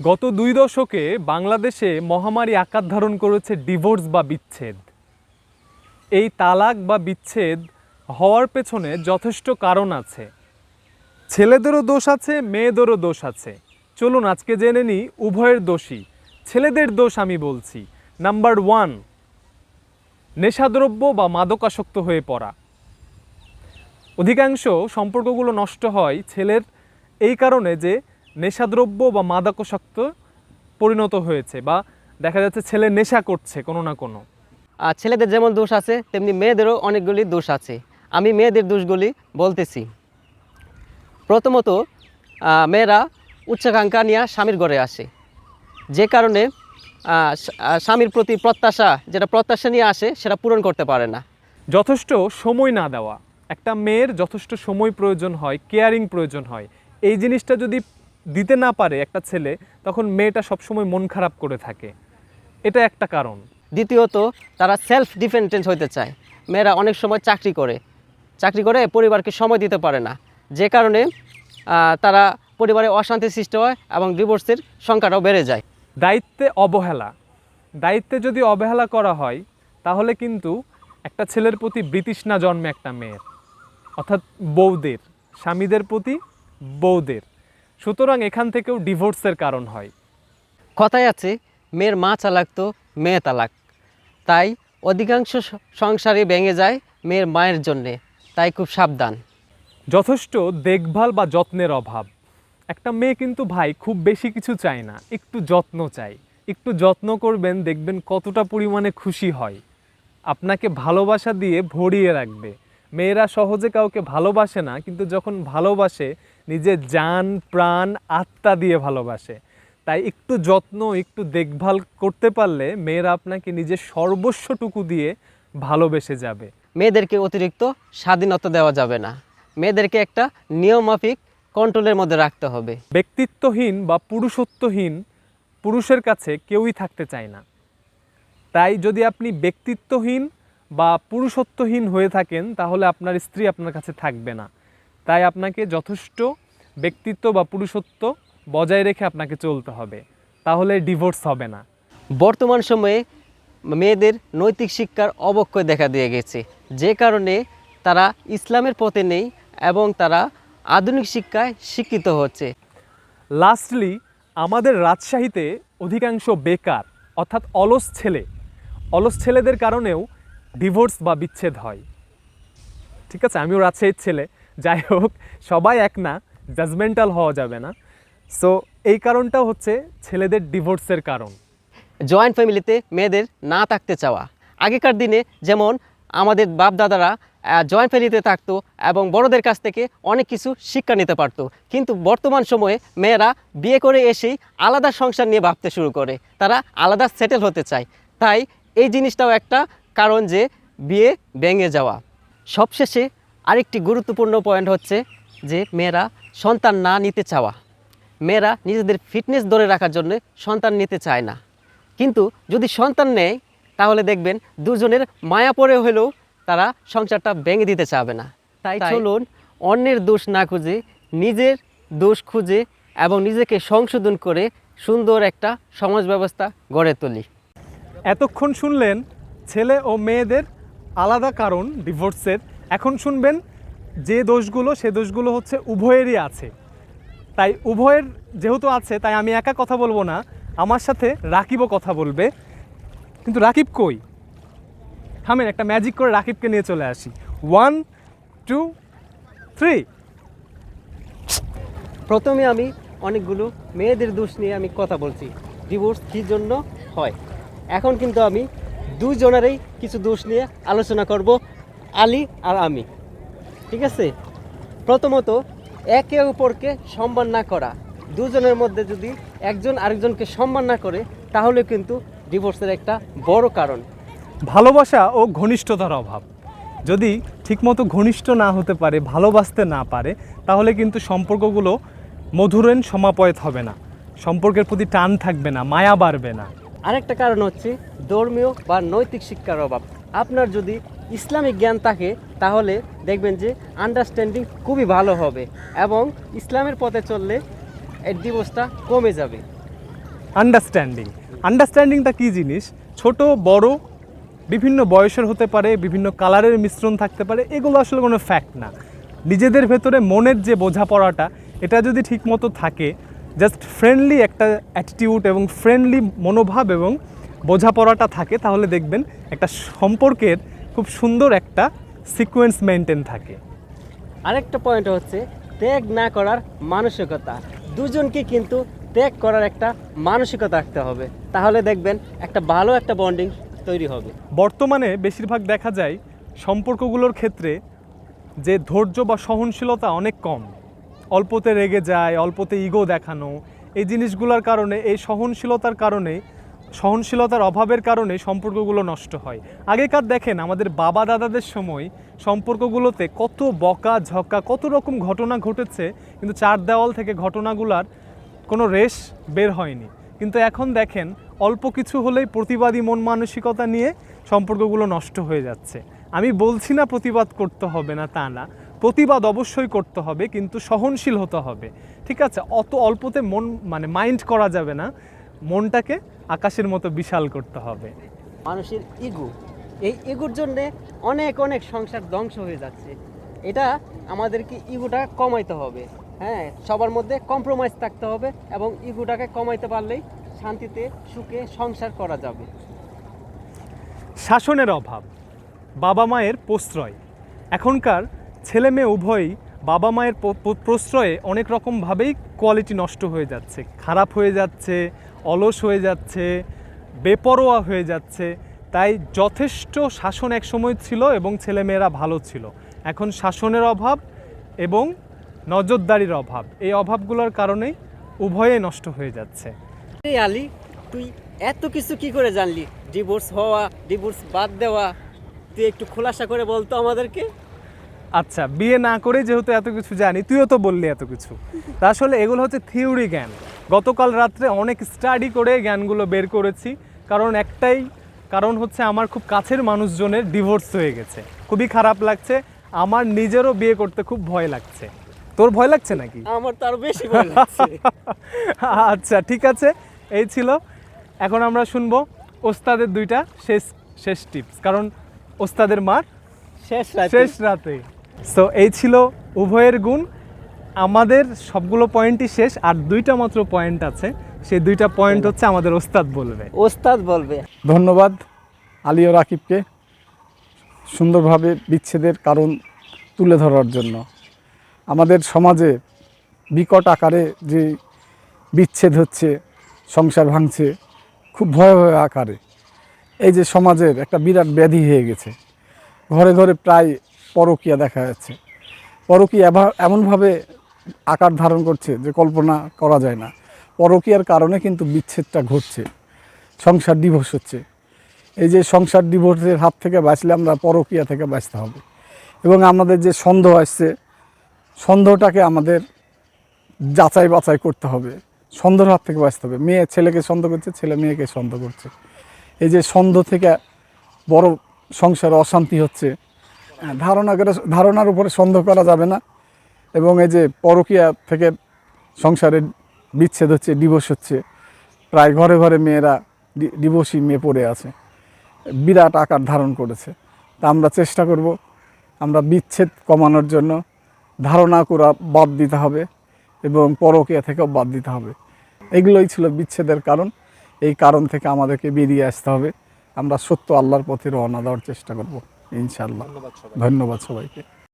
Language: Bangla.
গত দুই দশকে বাংলাদেশে মহামারী আকার ধারণ করেছে ডিভোর্স বা বিচ্ছেদ। এই তালাক বা বিচ্ছেদ হওয়ার পেছনে যথেষ্ট কারণ আছে। ছেলেদেরও দোষ আছে, মেয়েদেরও দোষ আছে। চলুন আজকে জেনে নিই উভয়ের দোষী ছেলেদের দোষ আমি বলছি। নাম্বার ওয়ান, নেশাদ্রব্য বা মাদকাসক্ত হয়ে পড়া। অধিকাংশ সম্পর্কগুলো নষ্ট হয় ছেলের এই কারণে যে নেশাদ্রব্য বা মাদকাসক্ত পরিণত হয়েছে বা দেখা যাচ্ছে ছেলে নেশা করছে কোনো না কোনো। আর ছেলেদের যেমন দোষ আছে তেমনি মেয়েদেরও অনেকগুলি দোষ আছে। আমি মেয়েদের দোষগুলি বলতেছি। প্রথমত মেয়েরা উচ্চাকাঙ্ক্ষা নিয়ে স্বামীর ঘরে আসে। যে কারণে স্বামীর প্রতি প্রত্যাশা যেটা প্রত্যাশা নিয়ে আসে সেটা পূরণ করতে পারে না। যথেষ্ট সময় না দেওয়া। একটা মেয়ের যথেষ্ট সময় প্রয়োজন হয় কেয়ারিং প্রয়োজন হয়। এই জিনিসটা যদি দিতে না পারে একটা ছেলে তখন মেয়েটা সবসময় মন খারাপ করে থাকে। এটা একটা কারণ। দ্বিতীয়ত তারা সেলফ ডিপেন্ডেন্ট হতে চায়। মেয়েরা অনেক সময় চাকরি করে। চাকরি করে পরিবারকে সময় দিতে পারে না। যে কারণে তারা পরিবারে অশান্তি সৃষ্টি হয় এবং ডিভোর্সের সংখ্যাটাও বেড়ে যায়। দায়িত্বে অবহেলা। দায়িত্বে যদি অবহেলা করা হয় তাহলে কিন্তু একটা ছেলের প্রতি বৃতৃষ্ণা জন্মে একটা মেয়ের। অর্থাৎ বৌদের স্বামীদের প্রতি বউদের। সুতরাং এখান থেকেও ডিভোর্সের কারণ হয়। কথায় আছে মেয়ের মা চালাক তো মেয়ে তালাক। তাই অধিকাংশ সংসারে ভেঙে যায় মেয়ের মায়ের জন্যে। তাই খুব সাবধান। যথেষ্ট দেখভাল বা যত্নের অভাব। একটা মেয়ে কিন্তু ভাই খুব বেশি কিছু চায় না একটু যত্ন চাই একটু যত্ন করবেন দেখবেন কতটা পরিমাণে খুশি হয়। আপনাকে ভালোবাসা দিয়ে ভরিয়ে রাখবে। মেয়েরা সহজে কাউকে ভালোবাসে না কিন্তু যখন ভালোবাসে নিজের যান প্রাণ আত্মা দিয়ে ভালোবাসে। তাই একটু যত্ন একটু দেখভাল করতে পারলে মেয়েরা আপনাকে নিজের সর্বস্বটুকু দিয়ে ভালোবেসে যাবে। মেয়েদেরকে অতিরিক্ত স্বাধীনতা দেওয়া যাবে না। মেয়েদেরকে একটা নিয়মমাফিক কন্ট্রোলের মধ্যে রাখতে হবে। ব্যক্তিত্বহীন বা পুরুষত্বহীন পুরুষের কাছে কেউই থাকতে চায় না। তাই যদি আপনি ব্যক্তিত্বহীন বা পুরুষত্বহীন হয়ে থাকেন তাহলে আপনার স্ত্রী আপনার কাছে থাকবে না। তাই আপনাকে যথেষ্ট ব্যক্তিত্ব বা পুরুষত্ব বজায় রেখে আপনাকে চলতে হবে। তাহলে ডিভোর্স হবে না। বর্তমান সময়ে মেয়েদের নৈতিক শিক্ষার অবক্ষয় দেখা দিয়ে গেছে। যে কারণে তারা ইসলামের পথে নেই এবং তারা আধুনিক শিক্ষায় শিক্ষিত হচ্ছে। লাস্টলি আমাদের রাজশাহীতে অধিকাংশ বেকার অর্থাৎ অলস ছেলে। অলস ছেলেদের কারণেও ডিভোর্স বা বিচ্ছেদ হয়। ঠিক আছে? আমিও রাজশাহীর ছেলে। যাই হোক, সবাই এক না জাজমেন্টাল হওয়া যাবে না। সো এই কারণটা হচ্ছে ছেলেদের ডিভোর্সের কারণ। জয়েন্ট ফ্যামিলিতে মেয়েদের না থাকতে চাওয়া। আগেকার দিনে যেমন আমাদের বাপ দাদারা জয়েন্ট ফ্যামিলিতে থাকতো এবং বড়দের কাছ থেকে অনেক কিছু শিক্ষা নিতে পারতো। কিন্তু বর্তমান সময়ে মেয়েরা বিয়ে করে এসেই আলাদা সংসার নিয়ে ভাবতে শুরু করে। তারা আলাদা সেটেল হতে চায়। তাই এই জিনিসটাও একটা কারণ যে বিয়ে ভেঙে যাওয়া। সবশেষে আরেকটি গুরুত্বপূর্ণ পয়েন্ট হচ্ছে যে মেয়েরা সন্তান না নিতে চাওয়া। মেয়েরা নিজেদের ফিটনেস ধরে রাখার জন্য সন্তান নিতে চায় না। কিন্তু যদি সন্তান নেয় তাহলে দেখবেন দুজনের মায়া পড়ে হলেও তারা সংসারটা ভেঙে দিতে চাবে না। তাই চলুন অন্যের দোষ না খুঁজে নিজের দোষ খুঁজে এবং নিজেকে সংশোধন করে সুন্দর একটা সমাজ ব্যবস্থা গড়ে তুলি। এতক্ষণ শুনলেন ছেলে ও মেয়েদের আলাদা কারণ ডিভোর্সের এখন শুনবেন, যে দোষগুলো, সে দোষগুলো হচ্ছে উভয়েরই আছে। তাই উভয়ের যেহেতু আছে, তাই আমি একা কথা বলব না, আমার সাথে রাকিবও কথা বলবে। কিন্তু রাকিব কই? থামেন, একটা ম্যাজিক করে রাকিবকে নিয়ে চলে আসি। ওয়ান টু থ্রি প্রথমে আমি অনেকগুলো মেয়েদের দোষ নিয়ে আমি কথা বলছি ডিভোর্স কী জন্য হয়? এখন কিন্তু আমি দুজনেরই কিছু দোষ নিয়ে আলোচনা করব। আলী আর আমি। ঠিক আছে? প্রথমত একে অপরকে সম্মান না করা। দুজনের মধ্যে যদি একজন আরেকজনকে সম্মান না করে তাহলে কিন্তু ডিভোর্সের একটা বড় কারণ। ভালোবাসা ও ঘনিষ্ঠতার অভাব। যদি ঠিকমতো ঘনিষ্ঠ না হতে পারে ভালোবাসতে না পারে তাহলে কিন্তু সম্পর্কগুলো মধুরেন সমাপয়েত হবে না। সম্পর্কের প্রতি টান থাকবে না মায়া বাড়বে না। আরেকটা কারণ হচ্ছে ধর্মীয় বা নৈতিক শিক্ষার অভাব। আপনার যদি ইসলামিক জ্ঞান থাকে, তাহলে দেখবেন যে আন্ডারস্ট্যান্ডিং খুবই ভালো হবে এবং ইসলামের পথে চললে এর ডিভোর্সটা কমে যাবে। আন্ডারস্ট্যান্ডিং আন্ডারস্ট্যান্ডিংটা কী জিনিস? ছোট, বড়, বিভিন্ন বয়সের হতে পারে, বিভিন্ন কালারের মিশ্রণ থাকতে পারে, এগুলো আসলে কোনো ফ্যাক্ট না। নিজেদের ভেতরে মনের যে বোঝাপড়াটা, এটা যদি ঠিকমতো থাকে জাস্ট ফ্রেন্ডলি একটা অ্যাটিটিউড এবং ফ্রেন্ডলি মনোভাব এবং বোঝাপড়াটা থাকে, তাহলে দেখবেন একটা সম্পর্কের খুব সুন্দর একটা সিকোয়েন্স মেনটেন থাকে। আরেকটা পয়েন্ট হচ্ছে ত্যাগ না করার মানসিকতা। দুজনকে কিন্তু ত্যাগ করার একটা মানসিকতা রাখতে হবে। তাহলে দেখবেন একটা ভালো একটা বন্ডিং তৈরি হবে। বর্তমানে বেশিরভাগ দেখা যায় সম্পর্কগুলোর ক্ষেত্রে যে ধৈর্য বা সহনশীলতা অনেক কম। অল্পতে রেগে যায় অল্পতে ইগো দেখানো এই জিনিসগুলোর কারণে এই সহনশীলতার কারণে সহনশীলতার অভাবের কারণে সম্পর্কগুলো নষ্ট হয়। আগেকার দেখেন আমাদের বাবা দাদাদের সময় সম্পর্কগুলোতে কত বকা ঝকা কত রকম ঘটনা ঘটেছে, কিন্তু চার দেওয়াল থেকে ঘটনাগুলার কোনো রেশ বের হয়নি। কিন্তু এখন দেখেন অল্প কিছু হলেই প্রতিবাদী মন মানসিকতা নিয়ে সম্পর্কগুলো নষ্ট হয়ে যাচ্ছে। আমি বলছি না প্রতিবাদ করতে হবে না তা না, প্রতিবাদ অবশ্যই করতে হবে, কিন্তু সহনশীল হতে হবে। ঠিক আছে, অত অল্পতে মন মানে মাইন্ড করা যাবে না মনটাকে আকাশের মতো বিশাল করতে হবে। মানুষের ইগু এই ইগুর জন্য অনেক অনেক সংসার ধ্বংস হয়ে যাচ্ছে। এটা আমাদেরকে ইগুটা কমাইতে হবে। হ্যাঁ সবার মধ্যে কম্প্রোমাইজ থাকতে হবে এবং ইগুটাকে কমাইতে পারলেই শান্তিতে সুখে সংসার করা যাবে। শাসনের অভাব বাবা মায়ের প্রশ্রয়। এখনকার ছেলে মেয়ে উভয়ই বাবা মায়ের প্রশ্রয়ে অনেক রকমভাবেই কোয়ালিটি নষ্ট হয়ে যাচ্ছে খারাপ হয়ে যাচ্ছে অলস হয়ে যাচ্ছে বেপরোয়া হয়ে যাচ্ছে। তাই যথেষ্ট শাসন এক সময় ছিল এবং ছেলেমেয়েরা ভালো ছিল। এখন শাসনের অভাব এবং নজরদারির অভাব। এই অভাবগুলোর কারণেই উভয়ে নষ্ট হয়ে যাচ্ছে। এই আলী তুই এত কিছু কি করে জানলি? ডিভোর্স হওয়া ডিভোর্স বাদ দেওয়া তুই একটু খোলাসা করে বলতো আমাদেরকে? আচ্ছা বিয়ে না করে যেহেতু এত কিছু জানি তুইও তো বললি এত কিছু। তা আসলে এগুলো হচ্ছে থিওরি জ্ঞান। গতকাল রাত্রে অনেক স্টাডি করে জ্ঞানগুলো বের করেছি। কারণ একটাই কারণ হচ্ছে আমার খুব কাছের মানুষজনের ডিভোর্স হয়ে গেছে। খুবই খারাপ লাগছে। আমার নিজেরও বিয়ে করতে খুব ভয় লাগছে। তোর ভয় লাগছে নাকি? আমার তো আরও বেশি ভয় লাগছে। আচ্ছা ঠিক আছে। এই ছিল। এখন আমরা শুনব ওস্তাদের দুইটা শেষ শেষ টিপস কারণ ওস্তাদের মার শেষ শেষ রাতে। সো এই ছিল উভয়ের গুণ। আমাদের সবগুলো পয়েন্টই শেষ আর দুইটা মাত্র পয়েন্ট আছে। সেই দুইটা পয়েন্ট হচ্ছে আমাদের ওস্তাদ বলবে। ওস্তাদ বলবে। ধন্যবাদ আলী ও রাকিবকে সুন্দরভাবে বিচ্ছেদের কারণ তুলে ধরার জন্য। আমাদের সমাজে বিকট আকারে যে বিচ্ছেদ হচ্ছে সংসার ভাঙছে খুব ভয়াবহ আকারে। এই যে সমাজের একটা বিরাট ব্যাধি হয়ে গেছে। ঘরে ঘরে প্রায় পরকীয়া দেখা যাচ্ছে। পরকীয়া এমনভাবে আকার ধারণ করছে যে কল্পনা করা যায় না। পরকীয়ার কারণে কিন্তু বিচ্ছেদটা ঘটছে। সংসার ডিভোর্স হচ্ছে। এই যে সংসার ডিভোর্সের হাত থেকে বাঁচলে আমরা পরকীয়া থেকে বাঁচতে হবে। এবং আমাদের যে সন্দেহ আসছে, সন্দেহটাকে আমাদের যাচাই বাছাই করতে হবে। সন্দেহের হাত থেকে বাঁচতে হবে। মেয়ে ছেলেকে সন্দেহ করছে, ছেলে মেয়েকে সন্দেহ করছে। এই যে সন্দেহ থেকে বড় সংসারে অশান্তি হচ্ছে। ধারণা করে, ধারণার উপরে সন্দেহ করা যাবে না। এবং এই যে পরকীয়া থেকে সংসারে বিচ্ছেদ হচ্ছে ডিভোর্স হচ্ছে প্রায় ঘরে ঘরে মেয়েরা ডি- ডিভোর্সি মেয়ে পড়ে আছে বিরাট আকার ধারণ করেছে। তা আমরা চেষ্টা করব আমরা বিচ্ছেদ কমানোর জন্য ধারণা করা বাদ দিতে হবে এবং পরকীয়া থেকেও বাদ দিতে হবে। এগুলোই ছিল বিচ্ছেদের কারণ। এই কারণ থেকে আমাদেরকে বেরিয়ে আসতে হবে। আমরা সত্য আল্লাহর পথে রওনা দেওয়ার চেষ্টা করব ইনশাআল্লাহ। ধন্যবাদ সবাইকে।